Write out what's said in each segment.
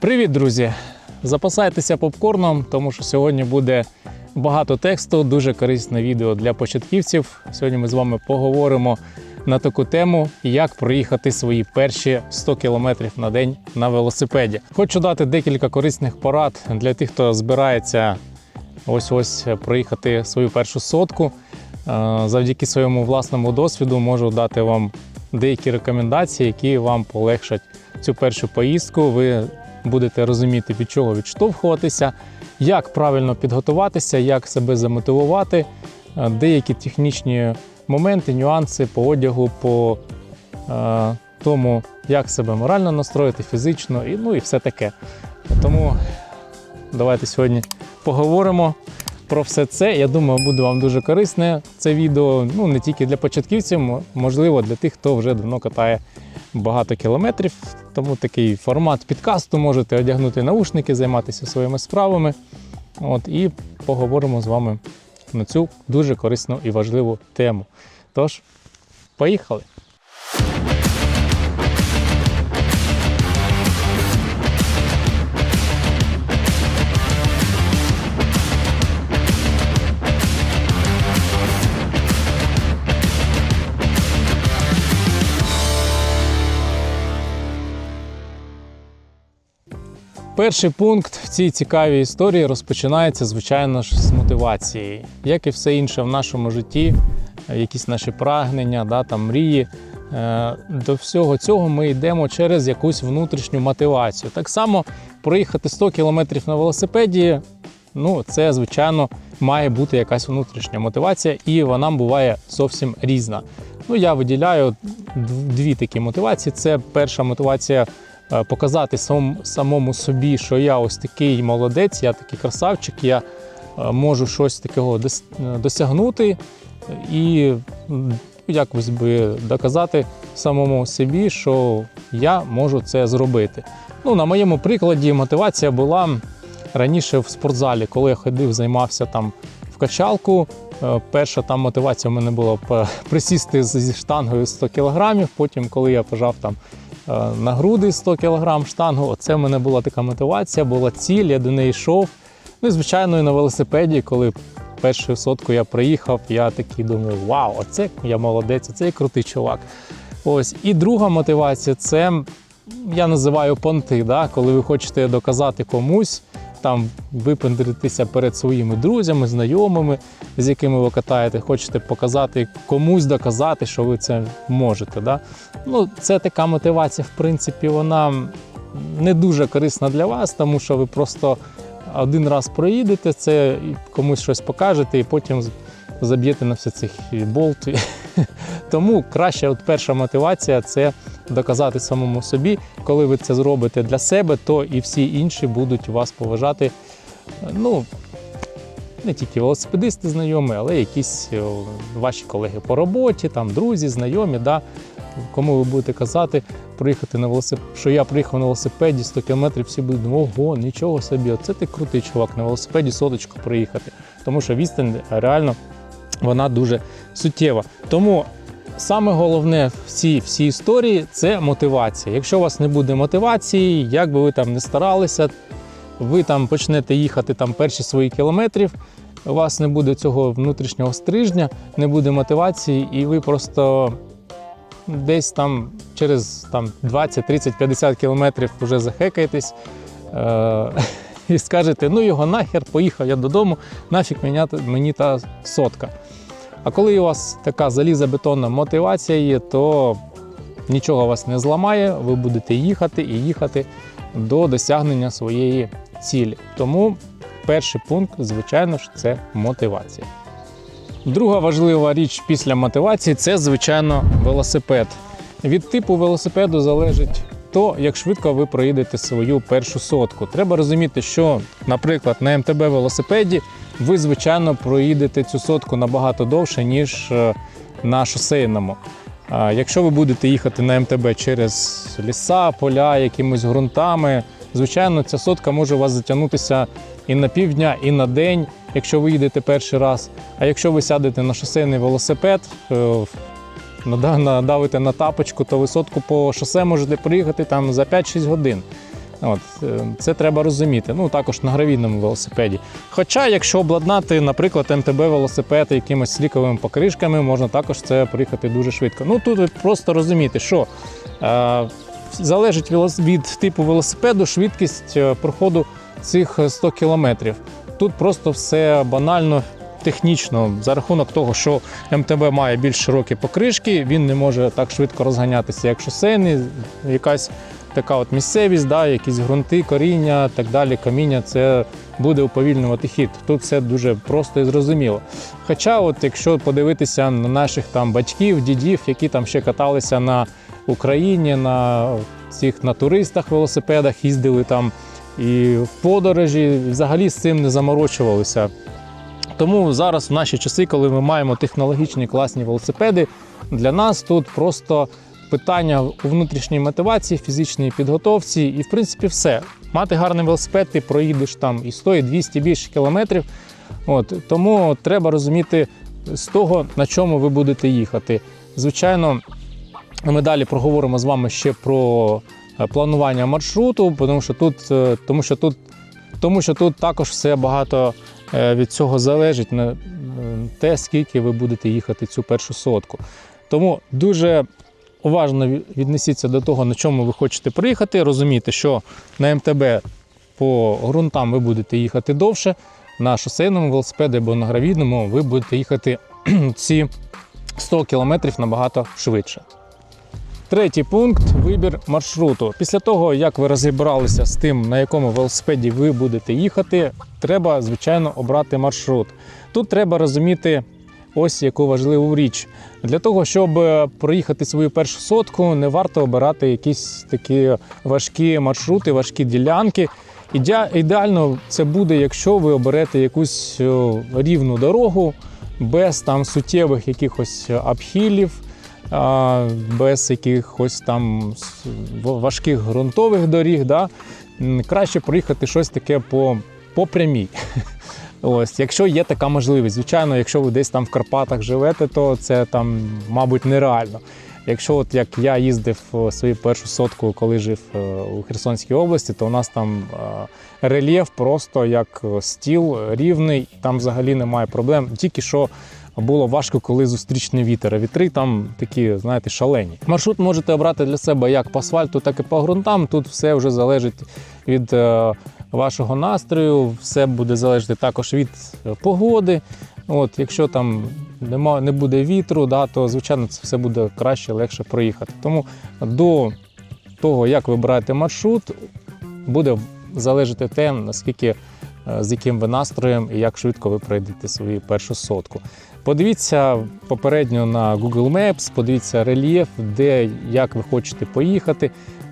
Привіт, друзі! Запасайтеся попкорном, тому що сьогодні буде багато тексту, дуже корисне відео для початківців. Сьогодні ми з вами поговоримо на таку тему, як проїхати свої перші 100 км на день на велосипеді. Хочу дати декілька корисних порад для тих, хто збирається ось ось проїхати свою першу сотку. Е, Завдяки своєму власному досвіду можу дати вам деякі рекомендації, які вам полегшать цю першу поїздку. Ви будете розуміти, від чого відштовхуватися, як правильно підготуватися, як себе замотивувати, е, деякі технічні моменти, нюанси по одягу, по е, тому, як себе морально настроїти, фізично, і, ну і все таке. Тому давайте сьогодні поговоримо про все це. Я думаю, буде вам дуже корисне це відео. Ну не тільки для початківців, можливо, для тих, хто вже давно катає багато кілометрів. Тому такий формат підкасту можете одягнути наушники, займатися своїми справами. От і поговоримо з вами на цю дуже корисну і важливу тему. Тож, поїхали! Перший пункт в цій цікавій історії розпочинається, звичайно ж, з мотивації. Як і все інше в нашому житті, е, якісь наші прагнення, да, там, мрії. е, До всього цього ми йдемо через якусь внутрішню мотивацію. Так само проїхати 100 кілометрів на велосипеді, ну, це, звичайно, має бути якась внутрішня мотивація, і вона буває зовсім різна. Ну, я виділяю дві такі мотивації. Це перша мотивація показати сам, самому собі, що я ось такий молодець, я такий красавчик, я е, можу щось такого е, досягнути і якось би доказати самому собі, що я можу це зробити. Ну, на моєму прикладі мотивація була раніше в спортзалі, коли я ходив, займався там в качалку. Е, Перша там мотивація в мене була присісти зі штангою 100 кг. Потім, коли я пожав там е, на груди 100 кг штангу, оце в мене була така мотивація, була ціль, я до неї йшов. Ну і звичайно, і на велосипеді, коли першу сотку я приїхав, я такий думаю, вау, оце я молодець, оце крутий чувак. Ось. І друга мотивація це я називаю понти, да? коли ви хочете доказати комусь, там випендритися перед своїми друзями, знайомими, з якими ви катаєте, хочете показати комусь доказати, що ви це можете. Да? Ну, це така мотивація, в принципі, вона не дуже корисна для вас, тому що ви просто один раз проїдете це, і комусь щось покажете, і потім заб'єте на все цих болт. Тому краще, от перша мотивація це доказати самому собі. Коли ви це зробите для себе, то і всі інші будуть вас поважати. Ну, не тільки велосипедисти знайомі, але якісь е, ваші колеги по роботі, там друзі, знайомі, да, кому ви будете казати, проїхати на велосипеді, що я приїхав на велосипеді 100 км, всі будуть ого, нічого собі, оце ти крутий чувак, на велосипеді соточку проїхати. Тому що відстань реально вона дуже суттєва. Тому саме головне в цій всій історії це мотивація. Якщо у вас не буде мотивації, як би ви там не старалися, ви там почнете їхати там перші свої кілометрів, у вас не буде цього внутрішнього стрижня, не буде мотивації, і ви просто десь там через там, 20, 30, 50 кілометрів вже захекаєтесь. Е- і скажете, ну його нахер, поїхав я додому, нафіг мені, та- сотка. А коли у вас така залізобетонна мотивація є, то нічого вас не зламає, ви будете їхати і їхати до досягнення своєї цілі. Тому перший пункт, звичайно ж, це мотивація. Друга важлива річ після мотивації це, звичайно, велосипед. Від типу велосипеду залежить то, як швидко ви проїдете свою першу сотку. Треба розуміти, що, наприклад, на МТБ велосипеді ви, звичайно, проїдете цю сотку набагато довше, ніж е, на шосейному. Якщо ви будете їхати на МТБ через ліса, поля, якимись ґрунтами, звичайно, ця сотка може у вас затягнутися і на півдня, і на день, якщо ви їдете перший раз. А якщо ви сядете на шосейний велосипед, е, надавите на тапочку, то ви сотку по шосе можете проїхати там за 5-6 годин. От, е, це треба розуміти. Ну, також на гравійному велосипеді. Хоча, якщо обладнати, наприклад, МТБ велосипед якимось сліковими покришками, можна також це проїхати дуже швидко. Ну тут просто розумієте, що е, залежить від типу велосипеду швидкість е, проходу цих е, 100 кілометрів. Тут просто все банально. Технічно, за рахунок того, що МТБ має більш широкі покришки, він не може так швидко розганятися, як шосейний, якась така от місцевість, да, якісь ґрунти, коріння, так далі, каміння, це буде уповільнювати хід. Тут все дуже просто і зрозуміло. Хоча, от якщо подивитися на наших там батьків, дідів, які там ще каталися на Україні, на цих на туристах велосипедах, їздили там і в подорожі, взагалі з цим не заморочувалися. Тому зараз в наші часи, коли ми маємо технологічні класні велосипеди, для нас тут просто питання у внутрішній мотивації, фізичній підготовці, і в принципі все. Мати гарний велосипед, ти проїдеш там і 100, і 200 більше кілометрів. От тому треба розуміти з того, на чому ви будете їхати. Звичайно, ми далі проговоримо з вами ще про е, планування маршруту, тому що тут, е, тому що тут, тому що тут також все багато від цього залежить на е, те, скільки ви будете їхати цю першу сотку. Тому дуже уважно віднесіться до того, на чому ви хочете приїхати. Розумійте, що на МТБ по ґрунтам ви будете їхати довше, на шосейному велосипеді або на гравійному ви будете їхати ці 100 кілометрів набагато швидше. Третій пункт вибір маршруту. Після того, як ви розібралися з тим, на якому велосипеді ви будете їхати, треба, звичайно, обрати маршрут. Тут треба розуміти ось яку важливу річ. Для того, щоб е, проїхати свою першу сотку, не варто обирати якісь такі важкі маршрути, важкі ділянки. Ідеа- Ідеально це буде, якщо ви оберете якусь рівну дорогу без там суттєвих якихось обхилів, а, без якихось там важких ґрунтових доріг. Да? Краще проїхати щось таке по, по прямій. Ось, якщо є така можливість, звичайно, якщо ви десь там в Карпатах живете, то це там, мабуть, нереально. Якщо от як я їздив свою першу сотку, коли жив е, у Херсонській області, то у нас там е, рельєф просто як е, стіл рівний, там взагалі немає проблем. Тільки що було важко, коли зустрічний вітер. А вітри там такі, знаєте, шалені. Маршрут можете обрати для себе як по асфальту, так і по ґрунтам. Тут все вже залежить від е, вашого настрою, все буде залежати також від е, погоди. От, якщо там нема, не буде вітру, да, то звичайно це все буде краще, легше проїхати. Тому до того, як вибираєте маршрут, буде залежати те, наскільки е, з яким ви настроєм і як швидко ви пройдете свою першу сотку. Подивіться попередньо на Google Maps, подивіться рельєф, де як ви хочете поїхати.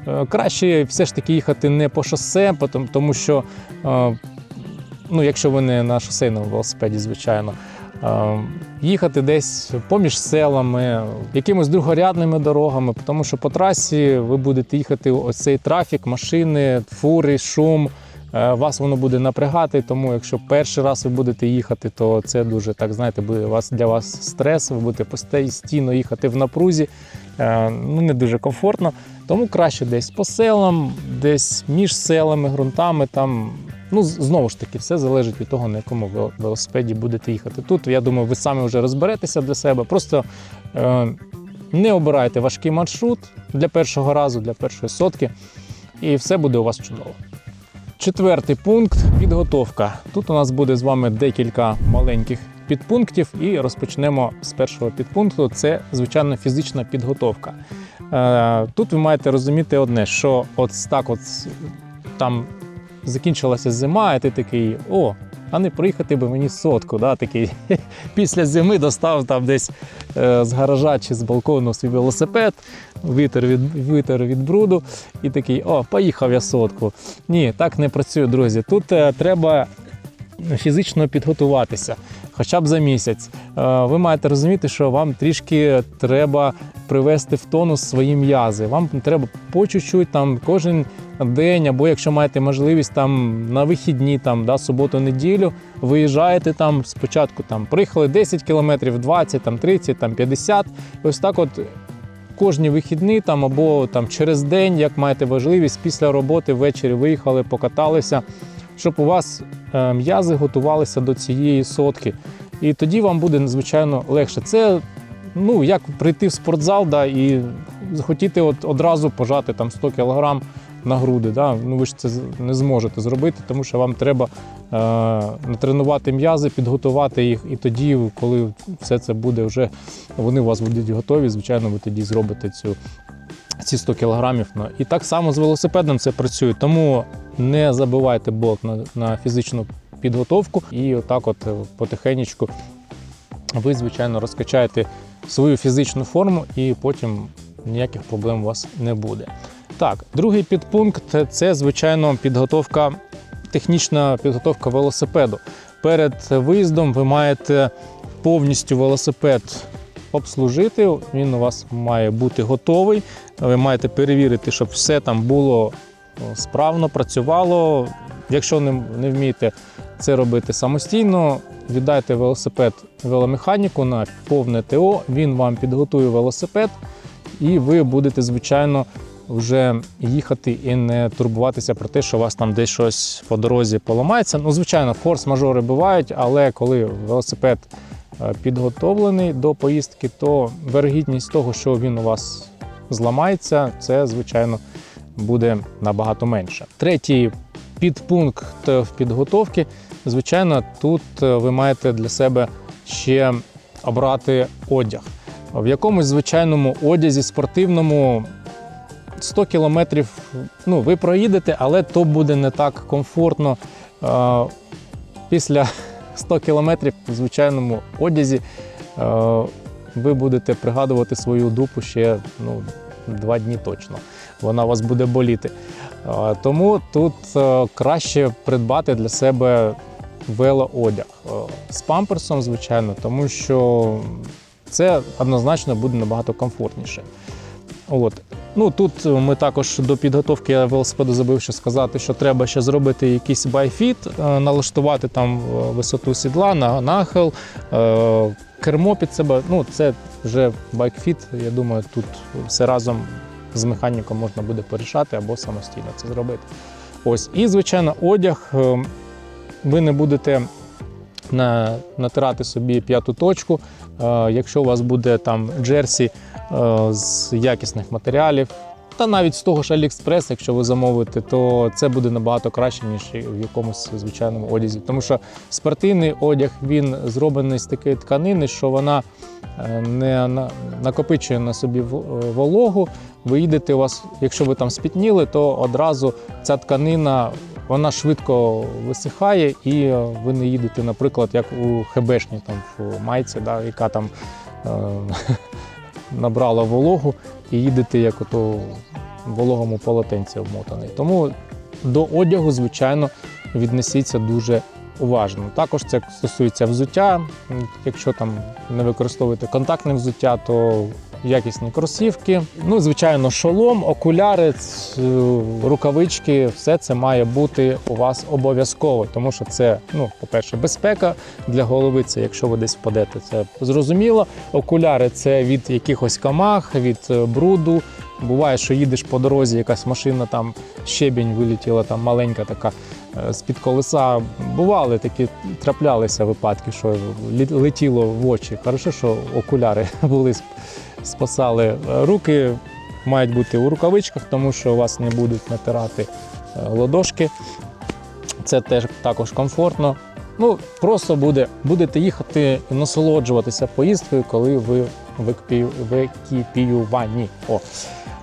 Е, Краще все ж таки їхати не по шосе, тому що, е, ну, якщо ви не на шосейному велосипеді, звичайно, е, їхати десь поміж селами, якимись другорядними дорогами, тому що по трасі ви будете їхати ось цей трафік, машини, фури, шум. Е, Вас воно буде напрягати, тому якщо перший раз ви будете їхати, то це дуже так знаєте, буде вас для вас стрес. Ви будете постійно їхати в напрузі. Е, Ну не дуже комфортно. Тому краще десь по селам, десь між селами, ґрунтами. Там ну знову ж таки, все залежить від того, на якому ви велосипеді будете їхати. Тут я думаю, ви самі вже розберетеся для себе. Просто е, не обирайте важкий маршрут для першого разу, для першої сотки, і все буде у вас чудово. Четвертий пункт підготовка. Тут у нас буде з вами декілька маленьких підпунктів, і розпочнемо з першого підпункту. Це звичайно фізична підготовка. Е, Тут ви маєте розуміти одне, що от так, от там закінчилася зима, і ти такий, о, а не приїхати би мені сотку. Да, такий після зими достав там десь е, з гаража чи з балкону свій велосипед, витер від, витер від бруду і такий, о, поїхав я сотку. Ні, так не працює, друзі. Тут е, треба фізично підготуватися, хоча б за місяць. Е, ви маєте розуміти, що вам трішки треба привести в тонус свої м'язи. Вам треба по чуть-чуть там кожен день, або якщо маєте можливість там на вихідні, там да, суботу-неділю, виїжджаєте там спочатку там приїхали 10 кілометрів, 20, там 30, там 50. Ось так от кожні вихідні там або там через день, як маєте важливість, після роботи ввечері виїхали, покаталися, щоб у вас е, м'язи готувалися до цієї сотки. І тоді вам буде надзвичайно легше. Це ну, як прийти в спортзал да, і захотіти от одразу пожати там 100 кг на груди. Да? Ну, ви ж це не зможете зробити, тому що вам треба е, натренувати м'язи, підготувати їх, і тоді, коли все це буде вже, вони у вас будуть готові, звичайно, ви тоді зробите цю. Ці 100 кілограмів. Ну, І так само з велосипедом це працює. Тому не забивайте болт на, на фізичну підготовку і отак, от е, потихенечку, ви, звичайно, розкачаєте свою фізичну форму, і потім ніяких проблем у вас не буде. Так, другий підпункт це, звичайно, підготовка, технічна підготовка велосипеду. Перед виїздом ви маєте повністю велосипед обслужити. Він у вас має бути готовий. Ви маєте перевірити, щоб все там було справно, працювало. Якщо не, не вмієте це робити самостійно, віддайте велосипед веломеханіку на повне ТО. Він вам підготує велосипед, і ви будете, звичайно, вже їхати і не турбуватися про те, що у вас там десь щось по дорозі поламається. Ну, звичайно, форс-мажори бувають, але коли велосипед е, підготовлений до поїздки, то вергідність того, що він у вас зламається, це, звичайно, буде набагато менше. Третій підпункт в підготовці, звичайно, тут е, ви маєте для себе ще обрати одяг. В якомусь звичайному одязі спортивному 100 кілометрів ну, ви проїдете, але то буде не так комфортно. Е, Після 100 кілометрів в звичайному одязі е, ви будете пригадувати свою дупу ще ну, два дні точно. Вона вас буде боліти. Е, Тому тут е, краще придбати для себе велоодяг з памперсом, звичайно, тому що це однозначно буде набагато комфортніше. От. Ну, тут ми також до підготовки велосипеду забув ще сказати, що треба ще зробити якийсь байфіт, е, налаштувати там е, висоту сідла, на- нахил, е, кермо під себе. Ну, це вже байкфіт. Я думаю, тут все разом з механіком можна буде порішати або самостійно це зробити. Ось. І, звичайно, одяг. е, Ви не будете натирати собі п'яту точку. Е, Якщо у вас буде там джерсі е, з якісних матеріалів, та навіть з того ж AliExpress, якщо ви замовите, то це буде набагато краще, ніж в якомусь звичайному одязі. Тому що спортивний одяг він зроблений з такої тканини, що вона е, не накопичує на собі е, вологу. Ви їдете у вас, якщо ви там спітніли, то одразу ця тканина вона швидко висихає, і е, ви не їдете, наприклад, як у хебешні там в майці, да, яка там е, набрала вологу, і їдете як ото в вологому полотенці обмотаний. Тому до одягу, звичайно, віднесіться дуже уважно. Також це стосується взуття. Якщо там не використовуєте контактне взуття, то якісні кросівки. Ну, звичайно, шолом, окуляри, рукавички, все це має бути у вас обов'язково, тому що це, ну, по-перше, безпека для голови. Це якщо ви десь впадете, це зрозуміло. Окуляри це від якихось камах, від е, бруду. Буває, що їдеш по дорозі, якась машина там щебінь вилетіла, там маленька така е, з-під колеса. Бували такі, траплялися випадки, що летіло в очі. Хорошо, що окуляри були спасали. Е, Руки мають бути у рукавичках, тому що вас не будуть натирати е, ладошки. Це теж також комфортно. Ну, просто буде, будете їхати і насолоджуватися поїздкою, коли ви в екіпіюванні. О,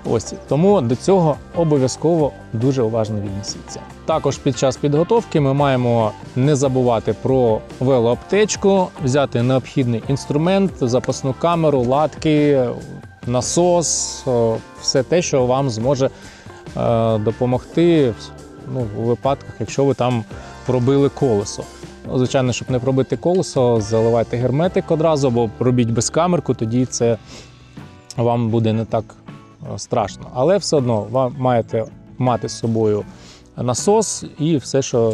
ось тому до цього обов'язково дуже уважно віднесіться. Також під час підготовки ми маємо не забувати про велоаптечку, взяти необхідний інструмент, запасну камеру, латки, насос, все те, що вам зможе е, допомогти ну, у випадках, якщо ви там пробили колесо. Ну, Звичайно, щоб не пробити колесо, заливайте герметик одразу або робіть без камерку, тоді це вам буде не так е, страшно. Але все одно ви маєте мати з собою насос і все, що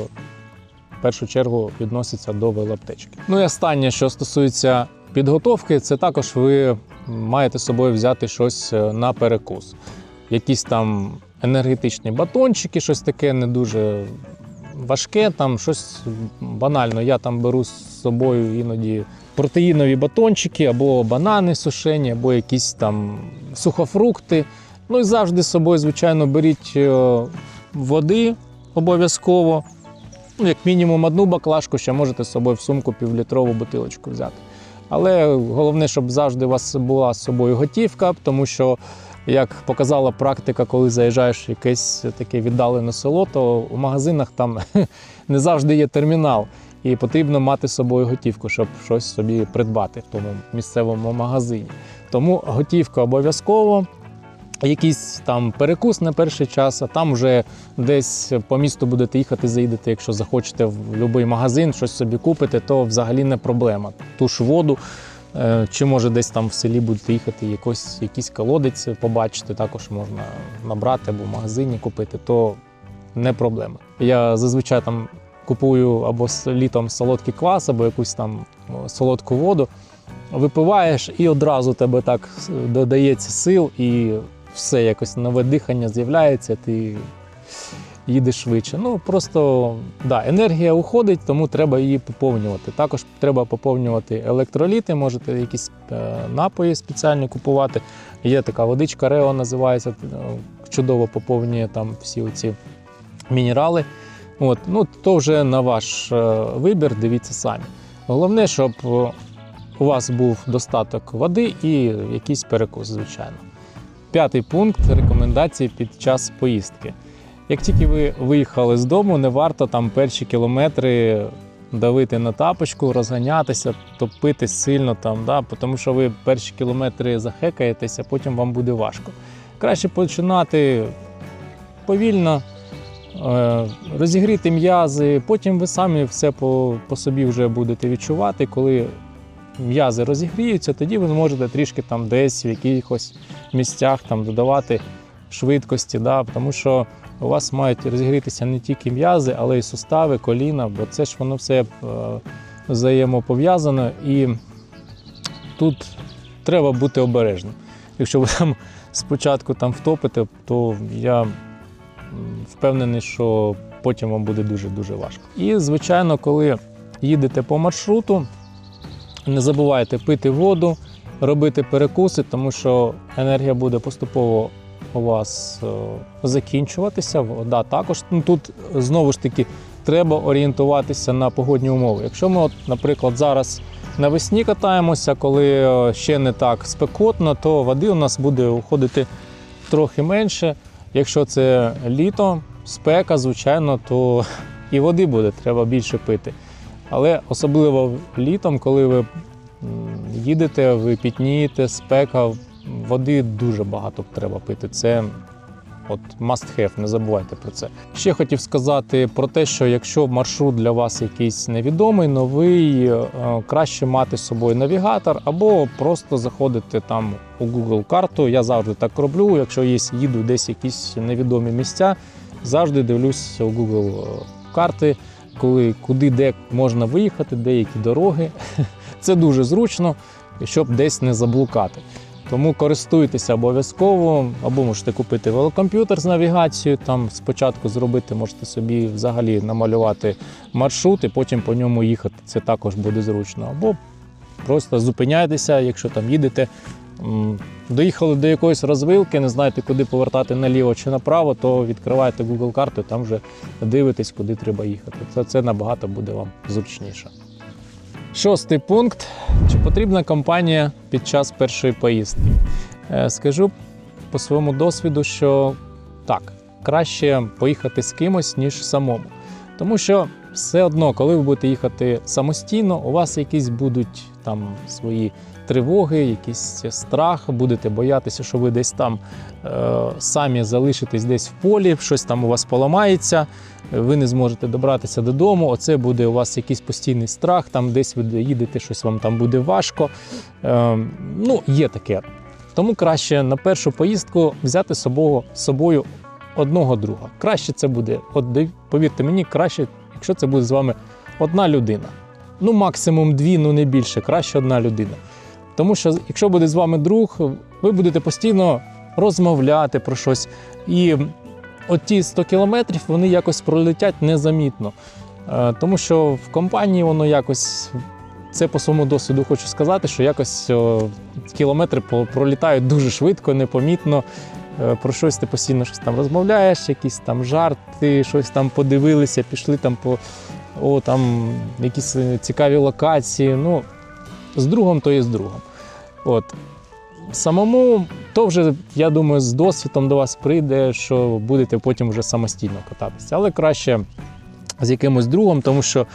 в першу чергу відноситься до велоаптечки. Ну і останнє, що стосується підготовки, це також ви маєте з собою взяти щось е, на перекус. Якісь там енергетичні батончики, щось таке не дуже важке, там щось банально. Я там беру з собою іноді протеїнові батончики, або банани сушені, або якісь там сухофрукти. Ну і завжди з собою, звичайно, беріть е, води обов'язково. Ну, як мінімум одну баклажку, ще можете з собою в сумку півлітрову бутилочку взяти. Але головне, щоб завжди у вас була з собою готівка, тому що, як показала практика, коли заїжджаєш в якесь таке віддалене село, то у магазинах там не завжди є термінал. І потрібно мати з собою готівку, щоб щось собі придбати в тому місцевому магазині. Тому готівка обов'язково. Якийсь там перекус на перший час, а там вже десь по місту будете їхати, заїдете, якщо захочете в будь-який магазин, щось собі купити, то взагалі не проблема. Ту ж воду, е, чи може десь там в селі будете їхати, якось, якийсь колодець побачити, також можна набрати або в магазині купити, то не проблема. Я зазвичай там купую або літом солодкий квас, або якусь там солодку воду. Випиваєш і одразу тебе так додається сил, і все якось нове дихання з'являється, ти їдеш швидше. Ну просто да, енергія уходить, тому треба її поповнювати. Також треба поповнювати електроліти, можете якісь е, напої спеціальні купувати. Є така водичка Рео називається, е, чудово поповнює там всі оці мінерали. От, ну, то вже на ваш е, вибір, дивіться самі. Головне, щоб е, у вас був достаток води і якийсь перекус, звичайно. П'ятий пункт рекомендації під час поїздки. Як тільки ви виїхали з дому, не варто там перші кілометри давити на тапочку, розганятися, топити сильно там, да, тому що ви перші кілометри захекаєтеся, потім вам буде важко. Краще починати повільно, розігріти м'язи, потім ви самі все по, по собі вже будете відчувати, коли м'язи розігріються, тоді ви зможете трішки там десь в якихось місцях там додавати швидкості, да, тому що у вас мають розігрітися не тільки м'язи, але й сустави, коліна, бо це ж воно все е, взаємопов'язано і тут треба бути обережним. Якщо ви там спочатку там втопите, то я впевнений, що потім вам буде дуже-дуже важко. І, звичайно, коли їдете по маршруту, не забувайте пити воду, робити перекуси, тому що енергія буде поступово у вас е, закінчуватися. Вода також. Ну, тут знову ж таки треба орієнтуватися на погодні умови. Якщо ми, от, наприклад, зараз навесні катаємося, коли е, ще не так спекотно, то води у нас буде уходити трохи менше. Якщо це літо, спека, звичайно, то і води буде треба більше пити. Але особливо літом, коли ви їдете, ви пітнієте, спека, води дуже багато треба пити. Це от must have, не забувайте про це. Ще хотів сказати про те, що якщо маршрут для вас якийсь невідомий, новий, е, краще мати з собою навігатор або просто заходити там у Google карту. Я завжди так роблю. Якщо є, їду десь якісь невідомі місця, завжди дивлюсь у Google карти, коли куди де можна виїхати, деякі дороги. Це дуже зручно, щоб десь не заблукати. Тому користуйтеся обов'язково, або можете купити велокомп'ютер з навігацією. Там спочатку зробити, можете собі взагалі намалювати маршрут і потім по ньому їхати. Це також буде зручно. Або просто зупиняйтеся, якщо там їдете. Доїхали до якоїсь розвилки, не знаєте, куди повертати наліво чи направо, то відкриваєте Google карту, там вже дивитесь, куди треба їхати. Це, це набагато буде вам зручніше. Шостий пункт. Чи потрібна компанія під час першої поїздки? Е, Скажу по своєму досвіду, що так, краще поїхати з кимось, ніж самому. Тому що все одно, коли ви будете їхати самостійно, у вас якісь будуть там свої тривоги, якийсь страх, будете боятися, що ви десь там е, самі залишитесь десь в полі, щось там у вас поламається, ви не зможете добратися додому. Оце буде у вас якийсь постійний страх, там десь ви їдете, щось вам там буде важко. Е, ну, є таке. Тому краще на першу поїздку взяти собою, з собою одного друга. Краще це буде, от повірте мені, краще, якщо це буде з вами одна людина. Ну, максимум дві, ну не більше, краще одна людина. Тому що якщо буде з вами друг, ви будете постійно розмовляти про щось. І от ті 100 кілометрів вони якось пролетять незамітно. Е, Тому що в компанії воно якось. Це по своєму досвіду хочу сказати, що якось кілометри пролітають дуже швидко, непомітно. Е, Про щось ти постійно щось там розмовляєш, якісь там жарти, щось там подивилися, пішли там по о, там якісь е, цікаві локації. Ну, з другом то і з другом. От. Самому, то вже, я думаю, з досвідом до вас прийде, що будете потім вже самостійно кататися. Але краще з якимось другом, тому що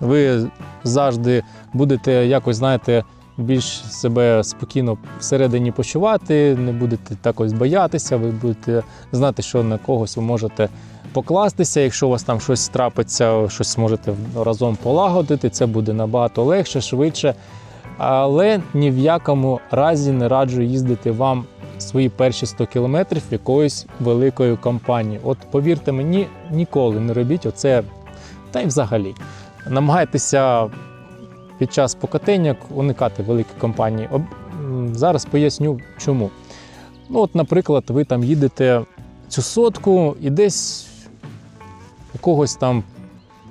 ви завжди будете якось, знаєте, більш себе спокійно всередині почувати, не будете так ось боятися, ви будете знати, що на когось ви можете покластися. Якщо у вас там щось трапиться, щось зможете разом полагодити, це буде набагато легше, швидше. Але ні в якому разі не раджу їздити вам свої перші 100 кілометрів якоюсь великою компанією. От повірте мені, ніколи не робіть оце, та й взагалі. Намагайтеся під час покатання уникати великі компанії. Зараз поясню чому. Ну, от, наприклад, ви там їдете цю сотку і десь у когось там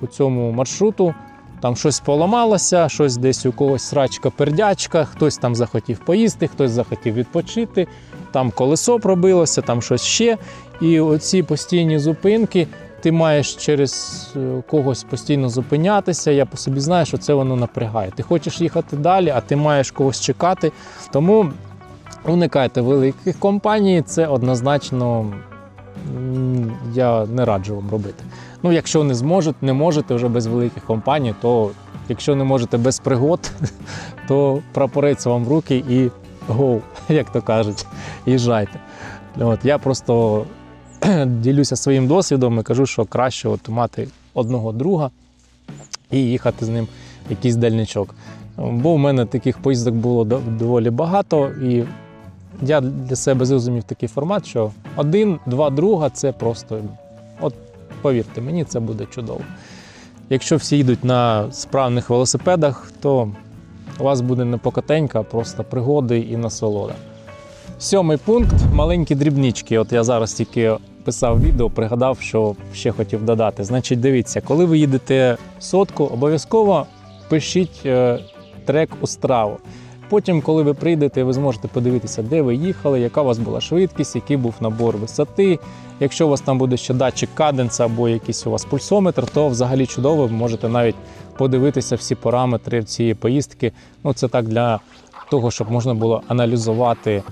по цьому маршруту там щось поламалося, щось десь у когось срачка пердячка, хтось там захотів поїсти, хтось захотів відпочити, там колесо пробилося, там щось ще. І оці постійні зупинки, ти маєш через е, когось постійно зупинятися. Я по собі знаю, що це воно напрягає. Ти хочеш їхати далі, а ти маєш когось чекати. Тому уникайте великих компаній, це однозначно я не раджу вам робити. Ну, якщо не зможете, не можете вже без великих компаній, то якщо не можете без пригод, то прапорець вам в руки і гоу, як то кажуть, їжджайте. От, я просто ділюся своїм досвідом і кажу, що краще от мати одного друга і їхати з ним в якийсь дальничок. Бо в мене таких поїздок було доволі багато, і я для себе зрозумів такий формат, що один-два друга це просто, от повірте мені, це буде чудово. Якщо всі їдуть на справних велосипедах, то у вас буде не покатенька, а просто пригоди і насолода. Сьомий пункт маленькі дрібнички. От я зараз тільки писав відео, пригадав, що ще хотів додати. Значить, дивіться, коли ви їдете сотку, обов'язково пишіть е, трек у страву. Потім, коли ви прийдете, ви зможете подивитися, де ви їхали, яка у вас була швидкість, який був набор висоти. Якщо у вас там буде ще датчик каденса або якийсь у вас пульсометр, то взагалі чудово, ви можете навіть подивитися всі параметри цієї поїздки. Ну, це так для того, щоб можна було аналізувати,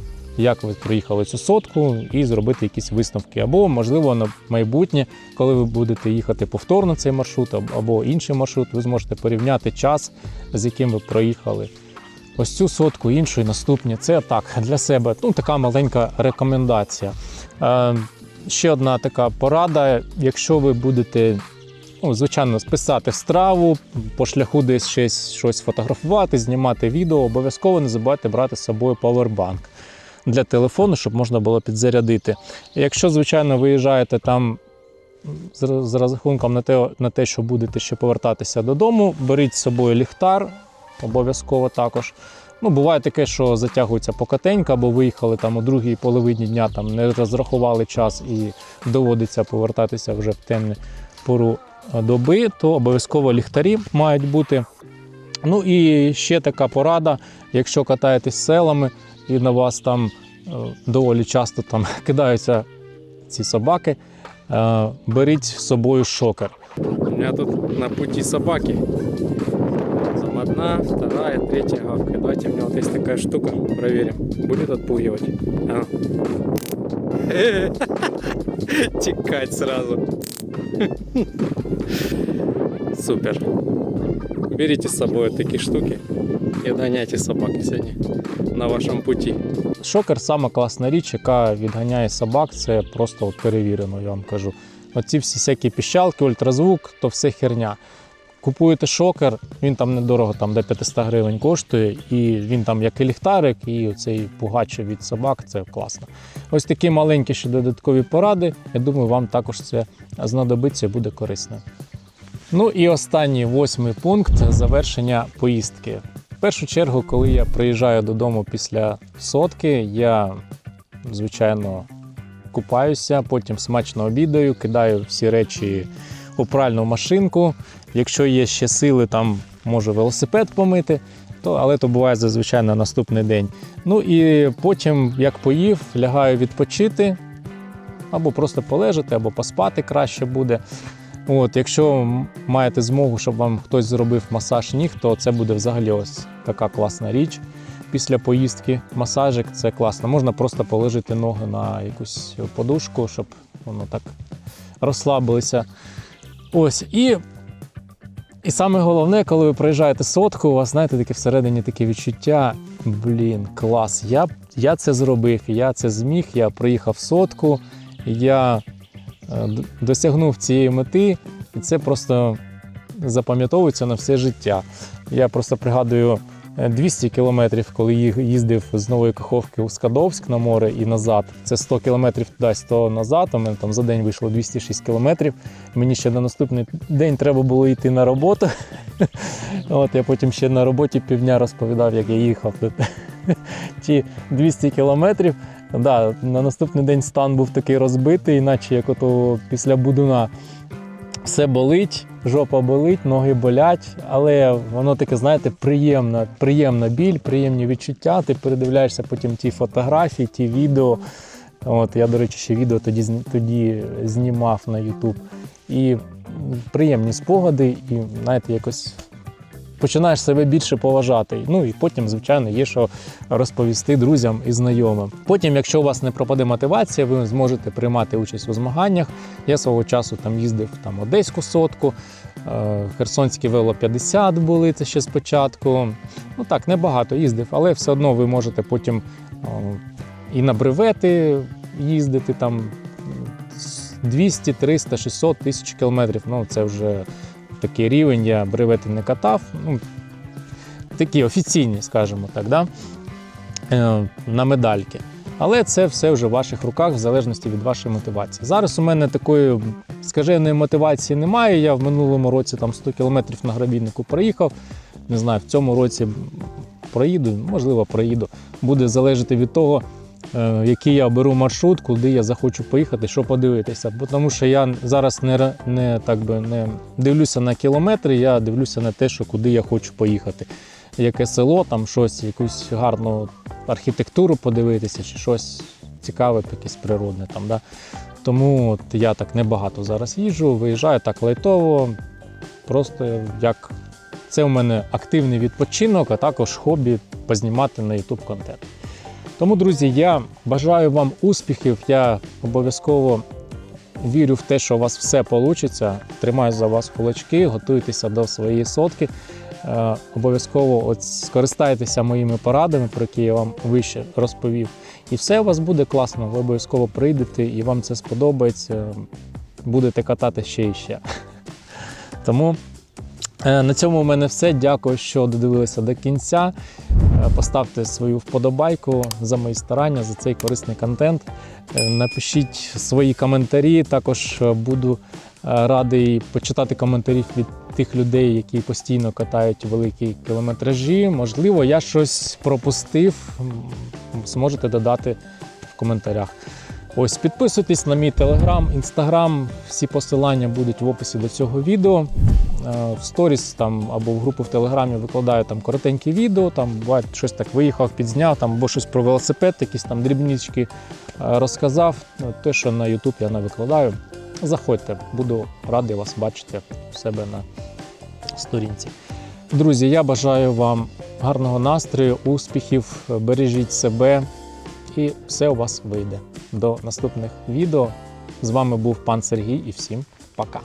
як ви проїхали цю сотку, і зробити якісь висновки. Або, можливо, на майбутнє, коли ви будете їхати повторно цей маршрут або інший маршрут, ви зможете порівняти час, з яким ви проїхали. Ось цю сотку, іншу і наступні. Це так для себе. Ну, така маленька рекомендація. Е, ще одна така порада. Якщо ви будете, ну, звичайно, списати страву, по шляху десь щось, щось фотографувати, знімати відео, обов'язково не забувайте брати з собою павербанк для телефону, щоб можна було підзарядити. Якщо, звичайно, виїжджаєте там з, розрахунком на те, на те, що будете ще повертатися додому, беріть з собою ліхтар, обов'язково також. Ну, буває таке, що затягується покатенька, або виїхали там у другій половині дня, там не розрахували час і доводиться повертатися вже в темну пору доби, то обов'язково ліхтарі мають бути. Ну і ще така порада: якщо катаєтесь селами і на вас там е, доволі часто там кидаються ці собаки, е, беріть з собою шокер. У мене тут на путі собаки. Там одна, вторая, третья гавка. Давайте у меня вот есть такая штука, проверим. Будет отпугивать. А. Текать сразу. Супер. Берите с собой вот такие штуки І отгоняйте собаки сьогодні на вашому путі. Шокер сама класна річ, яка відганяє собак. Це просто от перевірено, я вам кажу. Оці всі всякі піщалки, ультразвук, то все херня. Купуєте шокер, він там недорого, там до 500 гривень коштує, і він там як і ліхтарик, і оцей пугач від собак це класно. Ось такі маленькі ще додаткові поради. Я думаю, вам також це знадобиться і буде корисно. Ну і останній восьмий пункт завершення поїздки. В першу чергу, коли я приїжджаю додому після сотки, я звичайно купаюся, потім смачно обідаю, кидаю всі речі у пральну машинку. Якщо є ще сили, там можу велосипед помити, то, але то буває зазвичай на наступний день. Ну і потім, як поїв, лягаю відпочити, або просто полежати, або поспати краще буде. От, якщо маєте змогу, щоб вам хтось зробив масаж ніг, то це буде взагалі ось така класна річ. Після поїздки масажик це класно. Можна просто положити ноги на якусь подушку, щоб воно так розслабилося. Ось і. І саме головне, коли ви проїжджаєте сотку, у вас знаєте таке всередині таке відчуття. Блін, клас! Я, я це зробив, я це зміг, я проїхав сотку, я досягнув цієї мети, і це просто запам'ятовується на все життя. Я просто пригадую е, 200 кілометрів, коли їздив з Нової Каховки у Скадовськ на море і назад. Це 100 кілометрів туди, 100 назад. У мене там за день вийшло 206 кілометрів. Мені ще на наступний день треба було йти на роботу. От я потім ще на роботі півдня розповідав, як я їхав ті 200 кілометрів. Да, на наступний день стан був такий розбитий, іначе як ото після будуна все болить, жопа болить, ноги болять, але воно таке, знаєте, приємна, приємна біль, приємні відчуття. Ти передивляєшся потім ті фотографії, ті відео. От, я, до речі, ще відео тоді, тоді знімав на YouTube. І приємні спогади, і знаєте, якось починаєш себе більше поважати. Ну і потім, звичайно, є що розповісти друзям і знайомим. Потім, якщо у вас не пропаде мотивація, ви зможете приймати участь у змаганнях. Я свого часу там їздив там Одеську сотку, е, Херсонські вело 50 були це ще спочатку. Ну так, небагато їздив, але все одно ви можете потім і на бревети їздити там 200, 300, 600 тисяч кілометрів. Ну, це вже такий рівень, я бревети не катав. Ну, такі офіційні, скажімо так, да? е, на медальки. Але це все вже в ваших руках, в залежності від вашої мотивації. Зараз у мене такої скаженої мотивації немає. Я в минулому році там 100 кілометрів на грабійнику проїхав. Не знаю, в цьому році проїду, можливо, проїду. Буде залежати від того, який я оберу маршрут, куди я захочу поїхати, що подивитися. Бо Тому що я зараз не, не, так би, не дивлюся на кілометри, я дивлюся на те, що куди я хочу поїхати. Яке село, там щось, якусь гарну архітектуру подивитися, чи щось цікаве, якесь природне там. Да? Тому от я так небагато зараз їжджу, виїжджаю так лайтово, просто як це у мене активний відпочинок, а також хобі познімати на YouTube контент. Тому, друзі, я бажаю вам успіхів. Я обов'язково вірю в те, що у вас все вийде. Тримаю за вас кулачки, готуйтеся до своєї сотки. Е, Обов'язково скористайтеся моїми порадами, про які я вам вище розповів. І все у вас буде класно. Ви обов'язково прийдете і вам це сподобається. Будете катати ще і ще. Тому на цьому у мене все. Дякую, що додивилися до кінця. Е, Поставте свою вподобайку за мої старання, за цей корисний контент. Е, Напишіть свої коментарі. Також е, буду е, радий почитати коментарі від тих людей, які постійно катають великі кілометражі. Можливо, я щось пропустив. Зможете додати в коментарях. Ось підписуйтесь на мій телеграм, інстаграм. Всі посилання будуть в описі до цього відео. Е, В сторіс там або в групу в Телеграмі викладаю там коротенькі відео, там буває щось так виїхав, підзняв, там або щось про велосипед, якісь там дрібнички е, розказав. Ну, Те, що на YouTube я не викладаю. Заходьте, буду радий вас бачити у себе на сторінці. Друзі, я бажаю вам гарного настрою, успіхів, бережіть себе і все у вас вийде. До наступних відео. З вами був пан Сергій і всім пока.